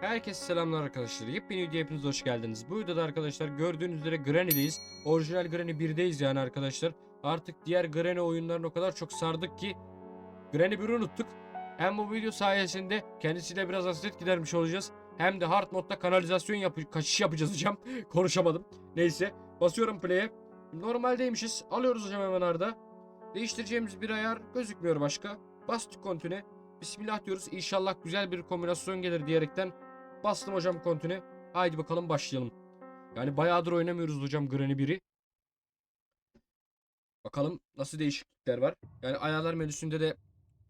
Herkese selamlar arkadaşlar. Yepyeni videoya hepiniz hoş geldiniz. Bu videoda arkadaşlar gördüğünüz üzere Granny'deyiz. Orijinal Granny 1'deyiz yani arkadaşlar. Artık diğer Granny oyunlarını o kadar çok sardık ki Granny 1'i unuttuk. Hem bu video sayesinde kendisiyle biraz hasret gidermiş olacağız. Hem de hard modda kanalizasyon yapı kaçış yapacağız hocam. Konuşamadım. Neyse. Basıyorum play'e. Normaldeymişiz. Alıyoruz hocam hemen arada. Değiştireceğimiz bir ayar gözükmüyor başka. Bastık kontüne. Bismillah diyoruz. İnşallah güzel bir kombinasyon gelir diyerekten bastım hocam kontüne. Haydi bakalım başlayalım. Yani bayağıdır oynamıyoruz hocam Granny 1'i. Bakalım nasıl değişiklikler var. Yani ayarlar menüsünde de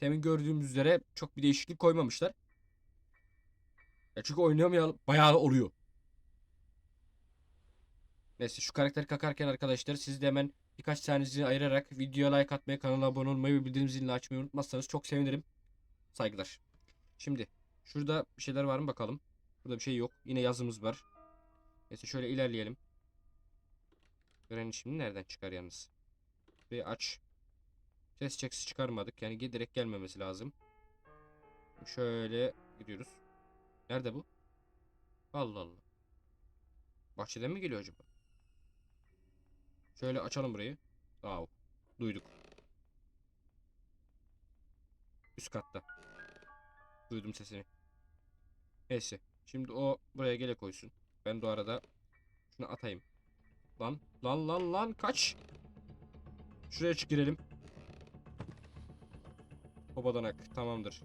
temin gördüğümüz üzere çok bir değişiklik koymamışlar. Ya çünkü oynayamayalım bayağı oluyor. Neyse şu karakteri kakarken arkadaşlar siz de hemen birkaç saniyenizi ayırarak videoya like atmayı, kanala abone olmayı ve bildirim zilini açmayı unutmazsanız çok sevinirim. Saygılar. Şimdi şurada bir şeyler var mı bakalım. Burada bir şey yok. Yine yazımız var. Neyse şöyle ilerleyelim. Granny şimdi nereden çıkar yalnız? Ve aç. Ses checks çıkarmadık. Yani direkt gelmemesi lazım. Şöyle gidiyoruz. Nerede bu? Allah Allah. Bahçeden mi geliyor acaba? Şöyle açalım burayı. Wow. Duyduk. Üst katta. Duydum sesini. Neyse. Şimdi o buraya gele koysun. Ben de o arada şunu atayım. Lan lan lan lan kaç. Şuraya çık girelim. Hobadanak tamamdır.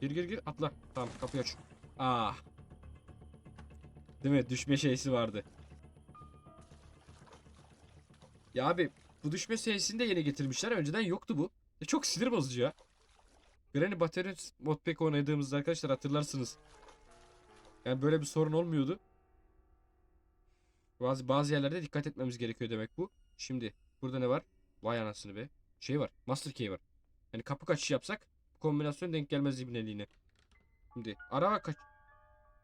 Gir gir gir atla. Tamam kapıyı aç. Ah. Değil mi? Düşme şeysi vardı. Ya abi bu düşme şeysini de yeni getirmişler. Önceden yoktu bu. E çok sinir bozucu ya. Granny Battery Modpack oynadığımızda arkadaşlar hatırlarsınız. Yani böyle bir sorun olmuyordu. Bazı bazı yerlerde dikkat etmemiz gerekiyor demek bu. Şimdi burada ne var? Vay anasını be. Şey var. Master Key var. Yani kapı kaçış yapsak bu kombinasyon denk gelmez ibneliğine. Şimdi araba kaç...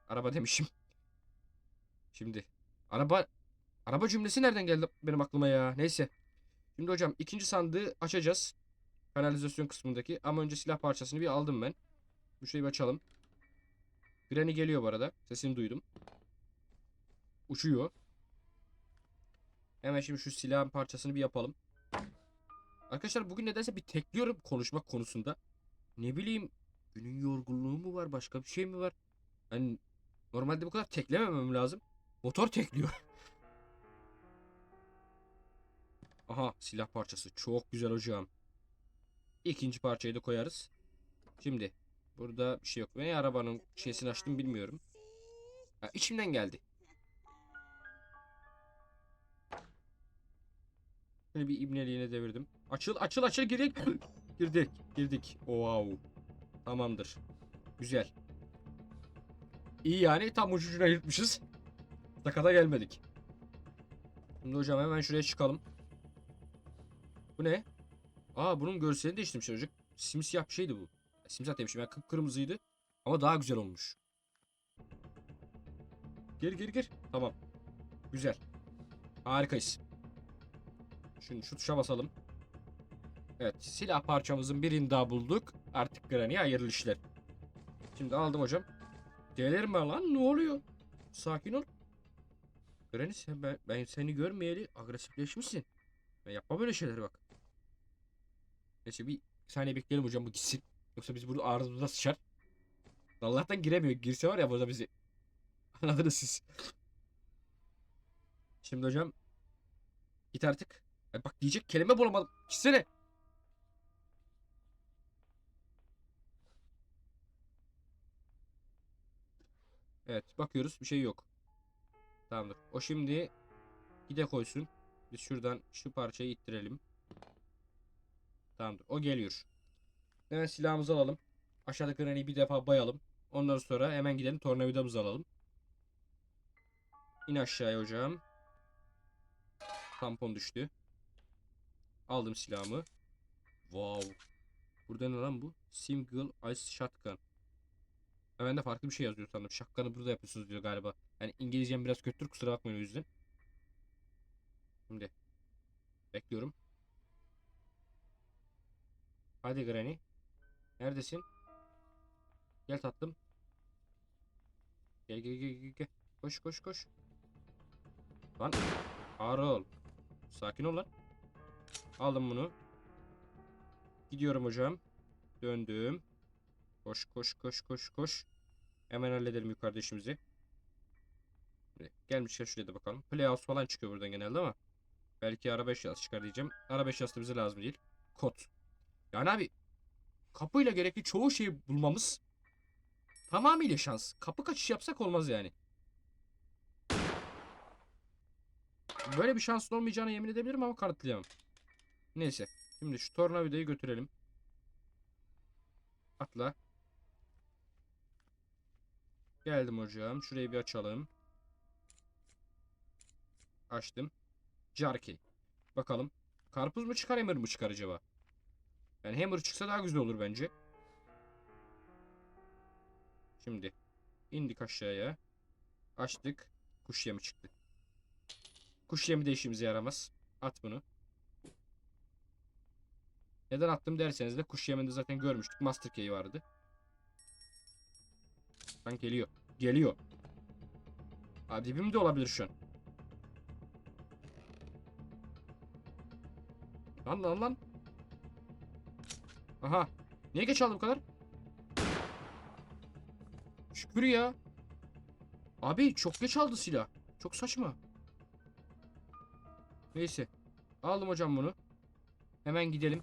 Araba demişim. Şimdi araba araba cümlesi nereden geldi benim aklıma ya? Neyse. Şimdi hocam ikinci sandığı açacağız. Kanalizasyon kısmındaki. Ama önce silah parçasını bir aldım ben. Bu şeyi bir açalım. Granny geliyor bu arada. Sesini duydum. Uçuyor. Hemen şimdi şu silahın parçasını bir yapalım. Arkadaşlar bugün nedense bir tekliyorum konuşmak konusunda. Ne bileyim günün yorgunluğu mu var başka bir şey mi var? Yani normalde bu kadar teklememem lazım. Motor tekliyor. Aha silah parçası çok güzel hocam. İkinci parçayı da koyarız. Şimdi burada bir şey yok. Veya arabanın şeysini açtım bilmiyorum. Ha, içimden geldi. Şöyle bir ibneliğine devirdim. Açıl açıl açıl girdik. girdik girdik. Wow. Tamamdır. Güzel. İyi yani tam ucucuna yırtmışız. Sakata gelmedik. Şimdi hocam hemen şuraya çıkalım. Bu ne? Aa bunun görselini değiştirmişler çocuk. Simsiyah bir şeydi bu. Simsiyah demişim yani kıpkırmızıydı. Ama daha güzel olmuş. Gir gir gir. Tamam. Güzel. Harikayız. Şunu şu tuşa basalım. Evet silah parçamızın birini daha bulduk. Artık Granny'e hayırlı işler. Şimdi aldım hocam. Delirme lan ne oluyor? Sakin ol. Granny sen ben, ben seni görmeyeli agresifleşmişsin. Ben yapma böyle şeyler bak. Neyse bir saniye bekleyelim hocam bu gitsin. Yoksa biz burada ağzımıza sıçar. Allah'tan giremiyor. Girse var ya burada bizi. Anladınız siz. Şimdi hocam. Git artık. Ay bak diyecek kelime bulamadım. Gitsene. Evet bakıyoruz bir şey yok. Tamamdır. O şimdi gide koysun. Biz şuradan şu parçayı ittirelim. Tamamdır. O geliyor. Hemen silahımızı alalım. Aşağıdaki Granny'i bir defa bayalım. Ondan sonra hemen gidelim tornavidamızı alalım. İn aşağıya hocam. Tampon düştü. Aldım silahımı. Wow. Burada ne lan bu? Single Ice Shotgun. Ben de farklı bir şey yazıyor sandım. Shotgun'ı burada yapıyorsunuz diyor galiba. Yani İngilizcem biraz kötüdür kusura bakmayın o yüzden. Şimdi. Bekliyorum. Hadi Granny. Neredesin? Gel tatlım. Gel gel gel gel. Koş koş koş. Lan ağır ol. Sakin ol lan. Aldım bunu. Gidiyorum hocam. Döndüm. Koş koş koş koş koş. Hemen halledelim yukarıda işimizi. Gelmişken şuraya da bakalım. Playhouse falan çıkıyor buradan genelde ama. Belki araba eşyası çıkar diyeceğim. Araba eşyası da bize lazım değil. Kod. Yani abi kapıyla gerekli çoğu şeyi bulmamız tamamıyla şans. Kapı kaçış yapsak olmaz yani. Böyle bir şansın olmayacağını yemin edebilirim ama kanıtlayamam. Neyse. Şimdi şu tornavidayı götürelim. Atla. Geldim hocam. Şurayı bir açalım. Açtım. Jarkey. Bakalım. Karpuz mu çıkar hammer mı çıkar acaba? Yani hammer çıksa daha güzel olur bence. Şimdi indik aşağıya. Açtık. Kuş yemi çıktı. Kuş yemi de işimize yaramaz. At bunu. Neden attım derseniz de kuş yeminde zaten görmüştük. Master Key vardı. Lan geliyor. Geliyor. Abi dibim de olabilir şu an. Lan lan lan. Aha. Niye geç aldı bu kadar? Şükür ya. Abi çok geç aldı silah. Çok saçma. Neyse. Aldım hocam bunu. Hemen gidelim.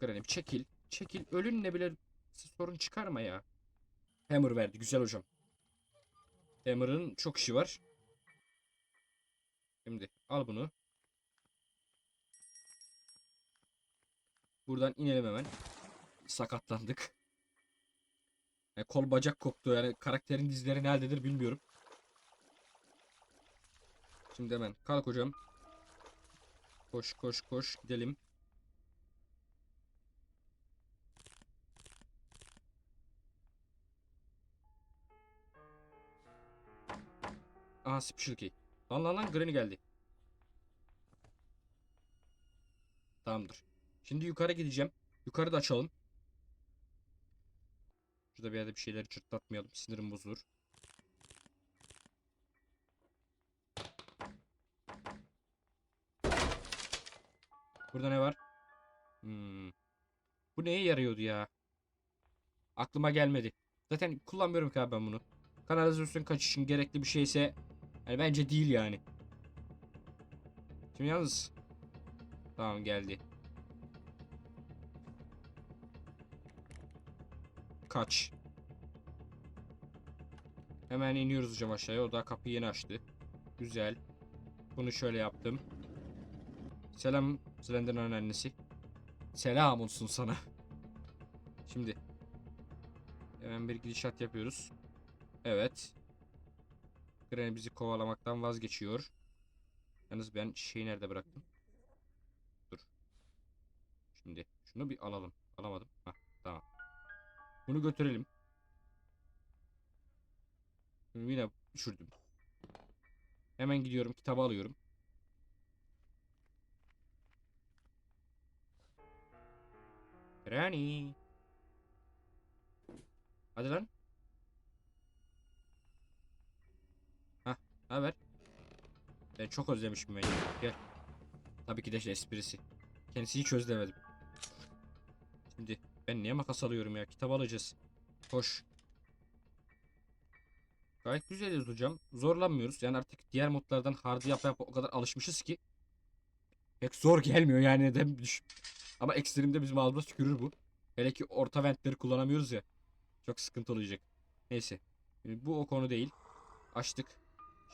Granny çekil. Çekil. Ölünle bile sorun çıkarma ya. Hammer verdi. Güzel hocam. Hammer'ın çok işi var. Şimdi al bunu. Buradan inelim hemen. Sakatlandık. Yani kol bacak koptu yani karakterin dizleri nerededir bilmiyorum. Şimdi hemen kalk hocam. Koş koş koş gidelim. Aha special key. Lan lan lan Granny geldi. Tamamdır. Şimdi yukarı gideceğim. Yukarıda açalım. Şurada bir yerde bir şeyleri çırtlatmayalım. Sinirim bozulur. Burada ne var? Hmm. Bu neye yarıyordu ya? Aklıma gelmedi. Zaten kullanmıyorum ki abi ben bunu. Kanalizasyon kaçışın gerekli bir şeyse yani bence değil yani. Şimdi yalnız Tamam geldi. Kaç. Hemen iniyoruz hocam aşağıya. O da kapıyı yeni açtı. Güzel. Bunu şöyle yaptım. Selam Slender'ın annesi. Selam olsun sana. Şimdi. Hemen bir gidişat yapıyoruz. Evet. Granny bizi kovalamaktan vazgeçiyor. Yalnız ben şeyi nerede bıraktım? Dur. Şimdi şunu bir alalım. Alamadım. Hah. Bunu götürelim. Şimdi yine düşürdüm. Hemen gidiyorum. Kitabı alıyorum. Granny. Hadi lan. Hah, haber? Ben çok özlemişim beni. Gel. Tabii ki de şey esprisi. Kendisi hiç özlemedim. Şimdi ben niye makas alıyorum ya? Kitap alacağız. Hoş. Gayet güzeliz hocam. Zorlanmıyoruz. Yani artık diğer modlardan hard yap yap o kadar alışmışız ki. Pek zor gelmiyor yani neden düşün. Ama ekstremde bizim ağzımıza tükürür bu. Hele ki orta ventleri kullanamıyoruz ya. Çok sıkıntı olacak. Neyse. Şimdi bu o konu değil. Açtık.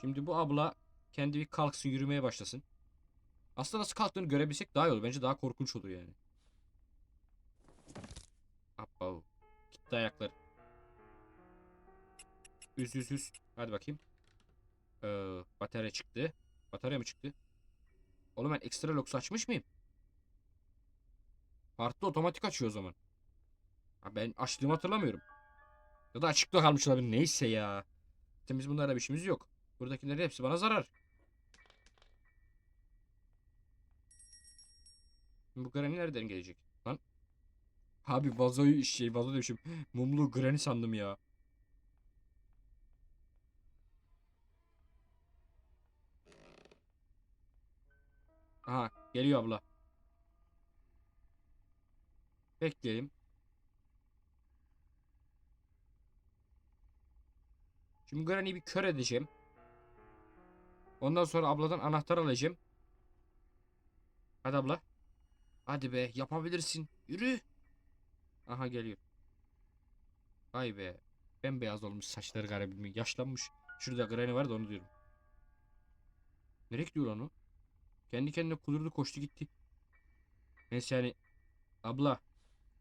Şimdi bu abla kendi bir kalksın yürümeye başlasın. Aslında nasıl kalktığını görebilsek daha iyi olur. Bence daha korkunç olur yani. Abba. Gitti ayakları. Üz üz üz. Hadi bakayım. Ee, batarya çıktı. Batarya mı çıktı? Oğlum ben ekstra locks açmış mıyım? Farklı otomatik açıyor o zaman. Ha, ben açtığımı hatırlamıyorum. Ya da açıkta kalmış olabilir. Neyse ya. Zaten biz bunlarla bir işimiz yok. Buradakilerin hepsi bana zarar. Bu Granny nereden gelecek? Abi vazoyu şey vazo demişim. Mumlu Granny sandım ya. Aha geliyor abla. Bekleyelim. Şimdi Granny'i bir kör edeceğim. Ondan sonra abladan anahtar alacağım. Hadi abla. Hadi be yapabilirsin. Yürü. Aha geliyor. Vay be. Bembeyaz olmuş saçları garibim. Yaşlanmış. Şurada Granny var da onu diyorum. Nereye gidiyor lan o? Kendi kendine kudurdu koştu gitti. Neyse yani. Abla.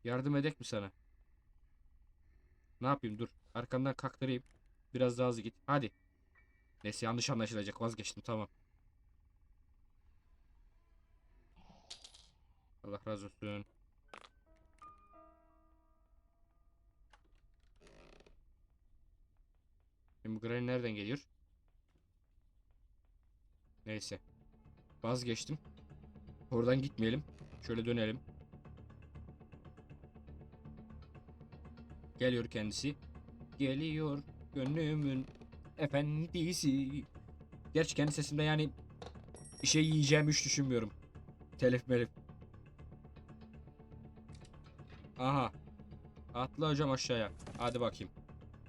Yardım edek mi sana? Ne yapayım dur. Arkandan kaktırayım. Biraz daha hızlı git. Hadi. Neyse yanlış anlaşılacak. Vazgeçtim tamam. Allah razı olsun. Şimdi bu Granny nereden geliyor? Neyse. Vazgeçtim. Oradan gitmeyelim. Şöyle dönelim. Geliyor kendisi. Geliyor gönlümün efendisi. Gerçi kendi sesimde yani bir şey yiyeceğimi hiç düşünmüyorum. Telif melif. Aha. Atla hocam aşağıya. Hadi bakayım.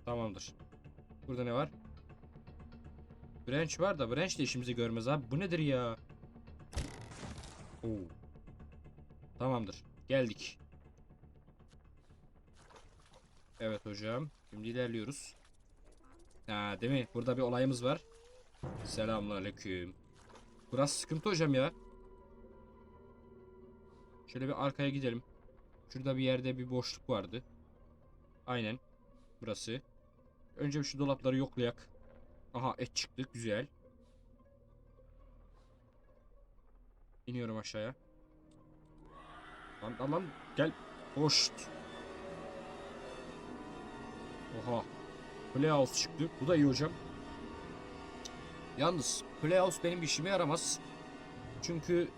Tamamdır. Burada ne var? Branch var da branch de işimizi görmez abi. Bu nedir ya? Oo. Tamamdır. Geldik. Evet hocam. Şimdi ilerliyoruz. Ha, değil mi? Burada bir olayımız var. Selamünaleyküm. Burası sıkıntı hocam ya. Şöyle bir arkaya gidelim. Şurada bir yerde bir boşluk vardı. Aynen. Burası. Önce şu dolapları yoklayak. Aha et çıktı. Güzel. İniyorum aşağıya. Lan lan lan gel. Hoş. Oha. Playhouse çıktı. Bu da iyi hocam. Yalnız Playhouse benim işime yaramaz. Çünkü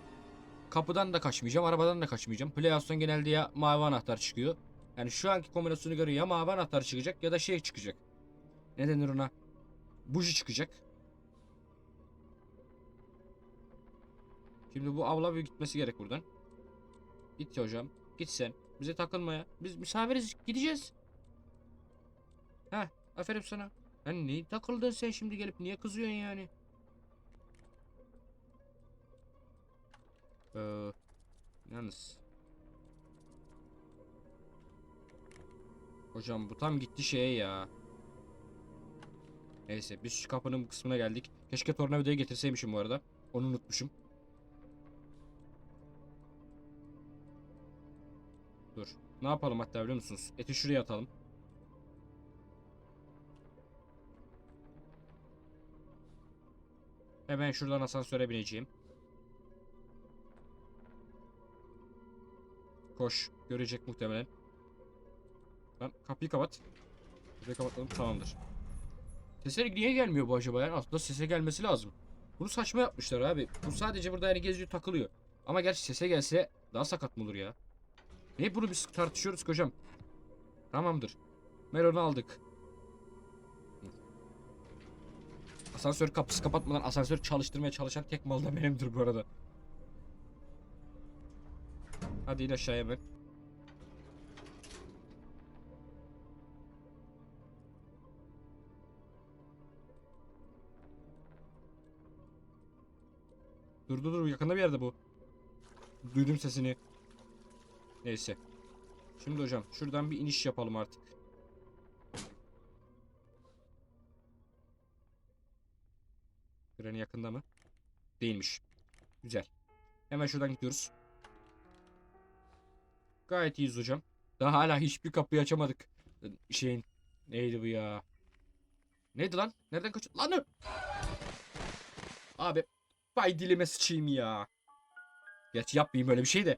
kapıdan da kaçmayacağım, arabadan da kaçmayacağım. Playhouse'dan genelde ya mavi anahtar çıkıyor. Yani şu anki kombinasyonu göre ya mavi anahtar çıkacak ya da şey çıkacak. Ne denir ona? Buji çıkacak. Şimdi bu avla bir gitmesi gerek buradan. Git hocam. Git sen. Bize takılma ya. Biz misafiriz. Gideceğiz. Heh. Aferin sana. Lan neyi takıldın sen şimdi gelip niye kızıyorsun yani? Ee, yalnız. Hocam bu tam gitti şeye ya. Neyse biz kapının kısmına geldik. Keşke tornavidayı getirseymişim bu arada. Onu unutmuşum. Dur. Ne yapalım hatta biliyor musunuz? Eti şuraya atalım. Hemen şuradan asansöre bineceğim. Koş. Görecek muhtemelen. Lan kapıyı kapat. Kapıyı kapatalım. Tamamdır. Sesleri niye gelmiyor bu acaba yani? Aslında sese gelmesi lazım. Bunu saçma yapmışlar abi. Bu sadece burada yani geziyor takılıyor. Ama gerçi sese gelse daha sakat mı olur ya? Niye bunu biz tartışıyoruz ki hocam? Tamamdır. Melon'u aldık. Asansör kapısı kapatmadan asansör çalıştırmaya çalışan tek mal da benimdir bu arada. Hadi in aşağıya hemen. Dur dur dur yakında bir yerde bu. Duydum sesini. Neyse. Şimdi hocam şuradan bir iniş yapalım artık. Granny yakında mı? Değilmiş. Güzel. Hemen şuradan gidiyoruz. Gayet iyiyiz hocam. Daha hala hiçbir kapıyı açamadık. Şeyin neydi bu ya? Neydi lan? Nereden kaçıyor? Lan! ö- Abi Bay dilime sıçayım ya. Geç yapmayayım öyle bir şey de.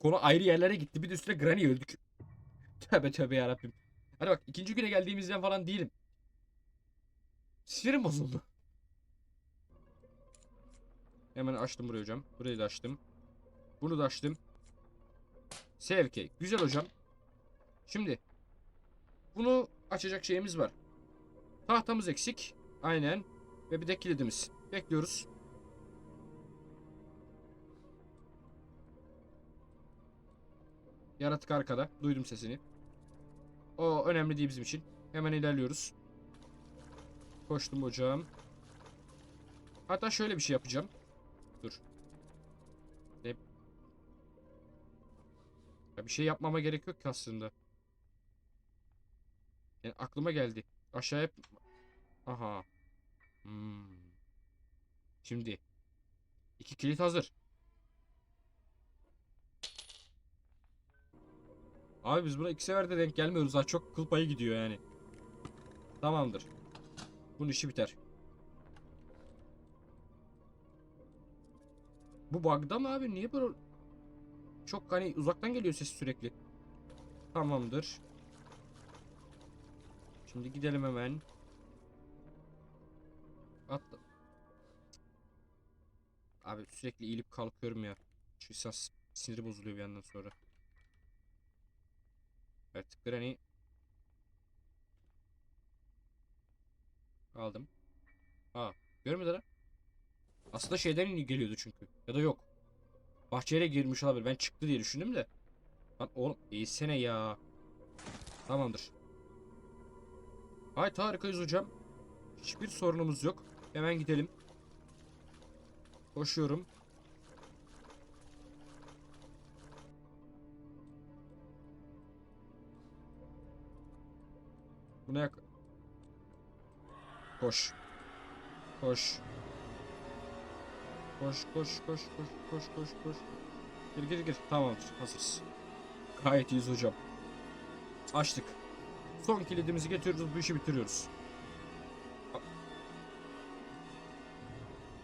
Konu ayrı yerlere gitti. Bir de üstüne Granny öldük. Tövbe tövbe yarabbim. Hadi bak ikinci güne geldiğimizden falan değilim. Sinirim bozuldu. Hemen açtım burayı hocam. Burayı da açtım. Bunu da açtım. Sevki. Güzel hocam. Şimdi bunu açacak şeyimiz var. Tahtamız eksik. Aynen. Ve bir de kilidimiz. Bekliyoruz. Yaratık arkada. Duydum sesini. O önemli değil bizim için. Hemen ilerliyoruz. Koştum hocam. Hatta şöyle bir şey yapacağım. Dur. Ne? Ya bir şey yapmama gerek yok ki aslında. Yani aklıma geldi. Aşağıya... Aha. Hmm. Şimdi. iki kilit hazır. Abi biz buna iki sefer de denk gelmiyoruz. Daha çok kıl payı gidiyor yani. Tamamdır. Bunun işi biter. Bu bug'da mı abi? Niye böyle çok hani uzaktan geliyor ses sürekli. Tamamdır. Şimdi gidelim hemen. Abi sürekli eğilip kalkıyorum ya. Şu insan siniri bozuluyor bir yandan sonra. Evet, Granny. Aldım. Aa, görmedi lan. Aslında şeyden geliyordu çünkü. Ya da yok. Bahçeye girmiş olabilir. Ben çıktı diye düşündüm de. Lan oğlum eğilsene ya. Tamamdır. Hayt harikayız hocam. Hiçbir sorunumuz yok. Hemen gidelim. Koşuyorum. Bu ne yak... Koş. Koş. Koş koş koş koş koş koş koş. Gir gir gir. Tamamdır. Hazırız. Gayet iyiyiz hocam. Açtık. Son kilidimizi getiriyoruz. Bu işi bitiriyoruz.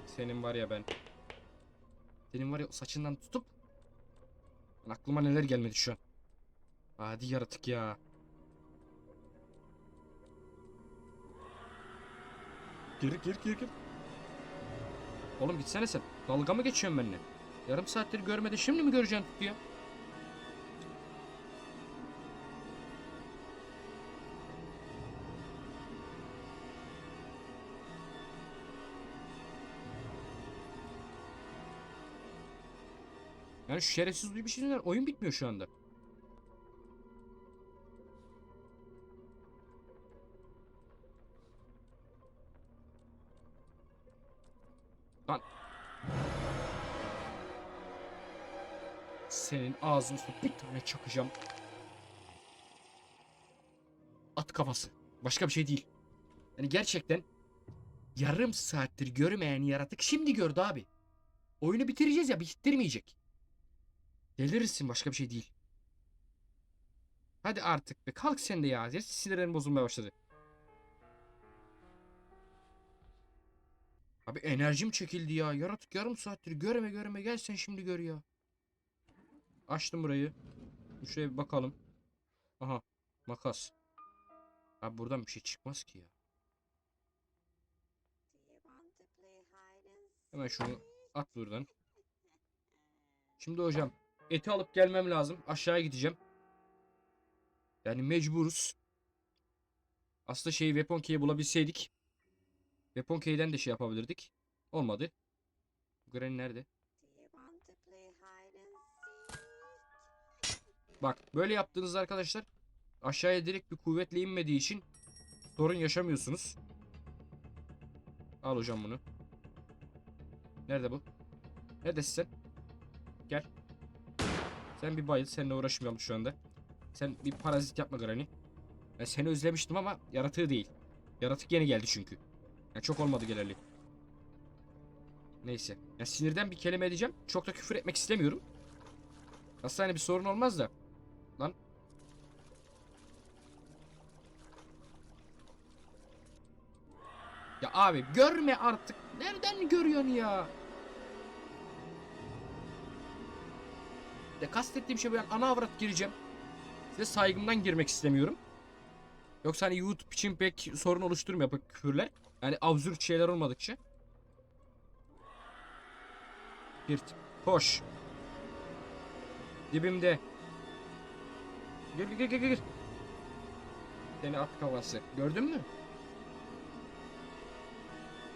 Senin var ya ben. Senin var ya saçından tutup. Lan aklıma neler gelmedi şu an. Hadi yaratık ya. Gir gir gir gir. Oğlum gitsene sen. Dalga mı geçiyorsun benimle? Yarım saattir görmedi şimdi mi göreceksin tuttu Yani şu şerefsiz bir şey yüzünden oyun bitmiyor şu anda. Lan. Senin ağzını bir tane çakacağım. At kafası. Başka bir şey değil. Yani gerçekten yarım saattir görmeyen yaratık şimdi gördü abi. Oyunu bitireceğiz ya bitirmeyecek. Delirirsin başka bir şey değil. Hadi artık be kalk sen de ya. Sinirlerim bozulmaya başladı. Abi enerjim çekildi ya. Yaratık yarım saattir göreme göreme gel sen şimdi gör ya. Açtım burayı. Şuraya bir bakalım. Aha makas. Abi buradan bir şey çıkmaz ki ya. Hemen şunu at buradan. Şimdi hocam eti alıp gelmem lazım. Aşağıya gideceğim. Yani mecburuz. Aslında şeyi Weapon Key'i bulabilseydik. Weapon Key'den de şey yapabilirdik. Olmadı. Granny nerede? Bak böyle yaptığınızda arkadaşlar aşağıya direkt bir kuvvetle inmediği için sorun yaşamıyorsunuz. Al hocam bunu. Nerede bu? Neredesin sen? Sen bir bayıl. Seninle uğraşmayalım şu anda. Sen bir parazit yapma Granny. Ben seni özlemiştim ama yaratığı değil. Yaratık yeni geldi çünkü. Yani çok olmadı geleli. Neyse. Ya sinirden bir kelime edeceğim. Çok da küfür etmek istemiyorum. Aslında bir sorun olmaz da. Lan. Ya abi görme artık. Nereden görüyorsun ya? Ya kastettiğim şey yani ana avrat gireceğim. Size saygımdan girmek istemiyorum. Yoksa hani YouTube için pek sorun oluşturmuyor bu küfürler. Yani absürt şeyler olmadıkça. Girt. Koş. Dibimde. Gir gir gir gir. Seni at kavası. Gördün mü?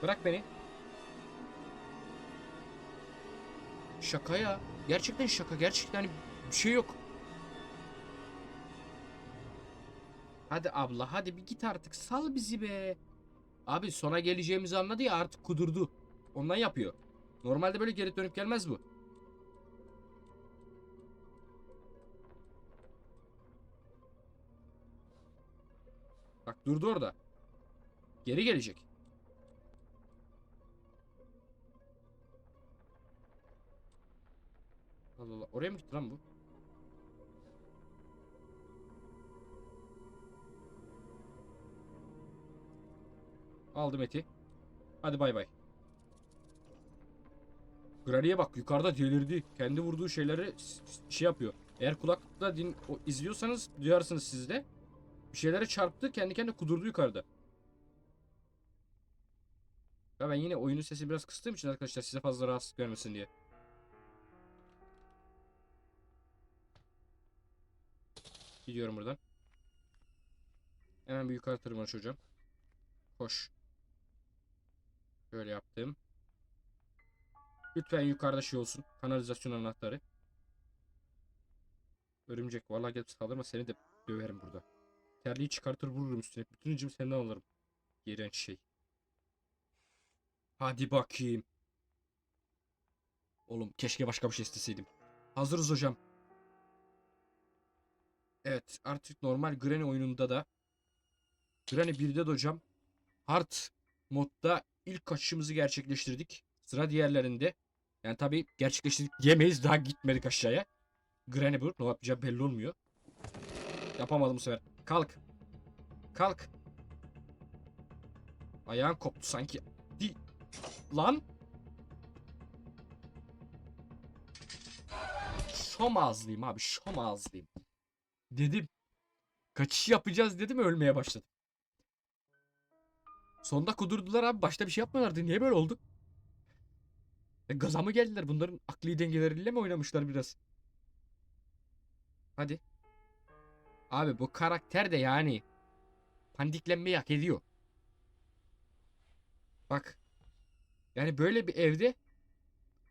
Bırak beni. Şaka ya. Gerçekten şaka. Gerçekten hani bir şey yok. Hadi abla hadi bir git artık. Sal bizi be. Abi sona geleceğimizi anladı ya artık kudurdu. Ondan yapıyor. Normalde böyle geri dönüp gelmez bu. Bak durdu orada. Geri gelecek. Allah Allah. Oraya mı gitti lan bu? Aldım eti. Hadi bay bay. Granny'e bak yukarıda delirdi. Kendi vurduğu şeyleri şey yapıyor. Eğer kulaklıkla din o, izliyorsanız duyarsınız siz de. Bir şeylere çarptı kendi kendine kudurdu yukarıda. Ya ben yine oyunun sesi biraz kıstığım için arkadaşlar size fazla rahatsızlık vermesin diye. Gidiyorum buradan. Hemen bir yukarı tırmanış hocam. Koş. Böyle yaptım. Lütfen yukarıda şey olsun. Kanalizasyon anahtarı. Örümcek. Vallahi gelip saldırma seni de döverim burada. Terliği çıkartır vururum üstüne. Bütün incimi senden alırım. İğrenç şey. Hadi bakayım. Oğlum keşke başka bir şey isteseydim. Hazırız hocam. Evet artık normal Granny oyununda da Granny 1'de de hocam Hard modda ilk kaçışımızı gerçekleştirdik. Sıra diğerlerinde. Yani tabi gerçekleştirdik diyemeyiz daha gitmedik aşağıya. Granny bu ne yapacağı belli olmuyor. Yapamadım bu sefer. Kalk. Kalk. Ayağın koptu sanki. Di Lan. Şom ağızlıyım abi şom ağızlıyım. Dedim. Kaçış yapacağız dedim ölmeye başladım. Sonunda kudurdular abi. Başta bir şey yapmıyorlardı. Niye böyle oldu? E, gaza mı geldiler? Bunların akli dengeleriyle mi oynamışlar biraz? Hadi. Abi bu karakter de yani pandiklenmeyi hak ediyor. Bak. Yani böyle bir evde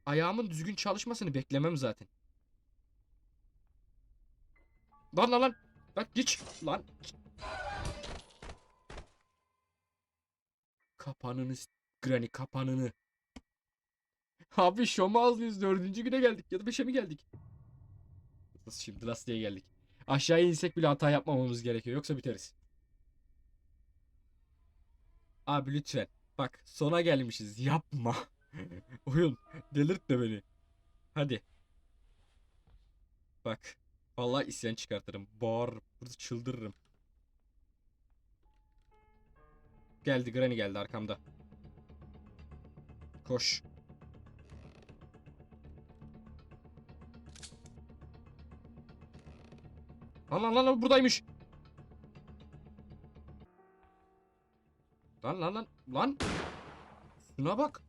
ayağımın düzgün çalışmasını beklemem zaten. Lan lan lan. Lan geç. Lan. Kapanını Granny kapanını. Abi Şomazlıyız dördüncü güne geldik ya da beşe mi geldik? Nasıl şimdi lastiğe geldik. Aşağıya insek bile hata yapmamamız gerekiyor yoksa biteriz. Abi lütfen. Bak sona gelmişiz yapma. Oyun delirtme beni. Hadi. Bak. Vallahi isyan çıkartırım. Bağır, burada çıldırırım. Geldi Granny geldi arkamda. Koş. Lan lan lan lan buradaymış. Lan lan lan lan. Şuna bak.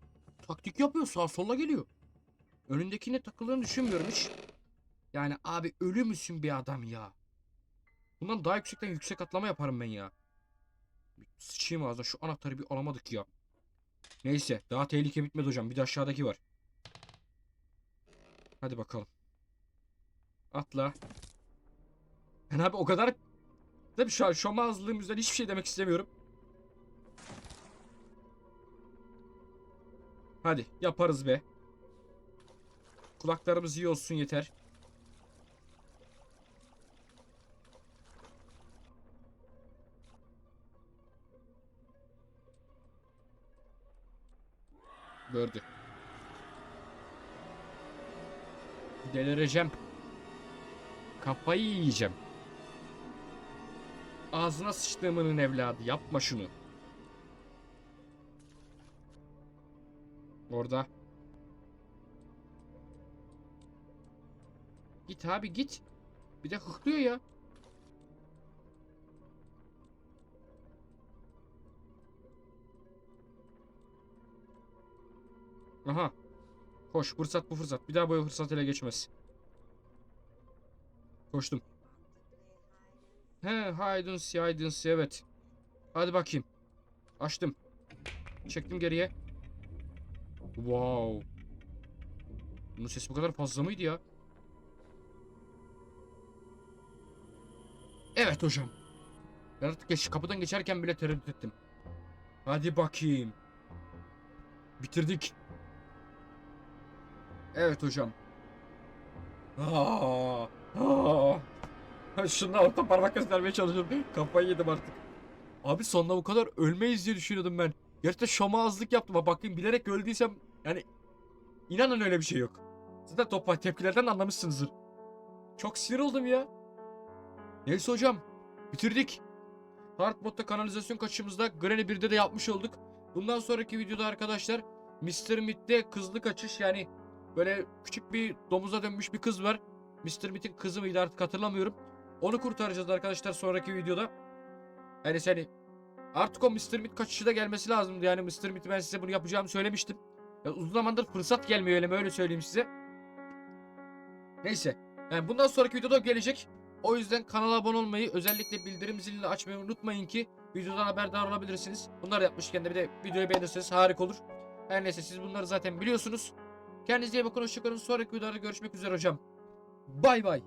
Taktik yapıyor sağa sola geliyor. Önündekine takıldığını düşünmüyorum hiç. Yani abi ölü müsün bir adam ya. Bundan daha yüksekten yüksek atlama yaparım ben ya. Sıçayım ağzına şu anahtarı bir alamadık ya. Neyse daha tehlike bitmedi hocam. Bir de aşağıdaki var. Hadi bakalım. Atla. Ben abi o kadar Tabii şu an şomazlığım yüzünden hiçbir şey demek istemiyorum. Hadi yaparız be. Kulaklarımız iyi olsun yeter. Gördü. Delireceğim. Kafayı yiyeceğim. Ağzına sıçtığımının evladı yapma şunu. Orada. Git abi git. Bir de hıklıyor ya. Aha. Koş fırsat bu fırsat. Bir daha böyle fırsat ele geçmez. Koştum. He hide see hide see evet. Hadi bakayım. Açtım. Çektim geriye. Wow. Bunun sesi bu kadar fazla mıydı ya? Evet hocam. Ben artık geç, kapıdan geçerken bile tereddüt ettim. Hadi bakayım. Bitirdik. Evet hocam. Aa, aa. Şundan orta parmak göstermeye çalışıyorum. Kafayı yedim artık. Abi sonunda bu kadar ölmeyiz diye düşünüyordum ben. Gerçekten şomazlık yaptım. Ha bakayım bilerek öldüysem yani inanın öyle bir şey yok. Zaten top tepkilerden anlamışsınızdır. Çok sinir oldum ya. Neyse hocam. Bitirdik. Hard modda kanalizasyon kaçışımızda Granny 1'de de yapmış olduk. Bundan sonraki videoda arkadaşlar Mr. Meat'te kızlı kaçış yani böyle küçük bir domuza dönmüş bir kız var. Mr. Meat'in kızı mıydı artık hatırlamıyorum. Onu kurtaracağız arkadaşlar sonraki videoda. Yani seni artık o Mr. Meat kaçışı da gelmesi lazımdı. Yani Mr. Meat'i ben size bunu yapacağımı söylemiştim. Ya uzun zamandır fırsat gelmiyor öyle mi öyle söyleyeyim size. Neyse. Yani bundan sonraki videoda gelecek. O yüzden kanala abone olmayı özellikle bildirim zilini açmayı unutmayın ki videodan haberdar olabilirsiniz. Bunları yapmışken de bir de videoyu beğenirseniz harika olur. Her neyse siz bunları zaten biliyorsunuz. Kendinize iyi bakın hoşçakalın. Sonraki videolarda görüşmek üzere hocam. Bay bay.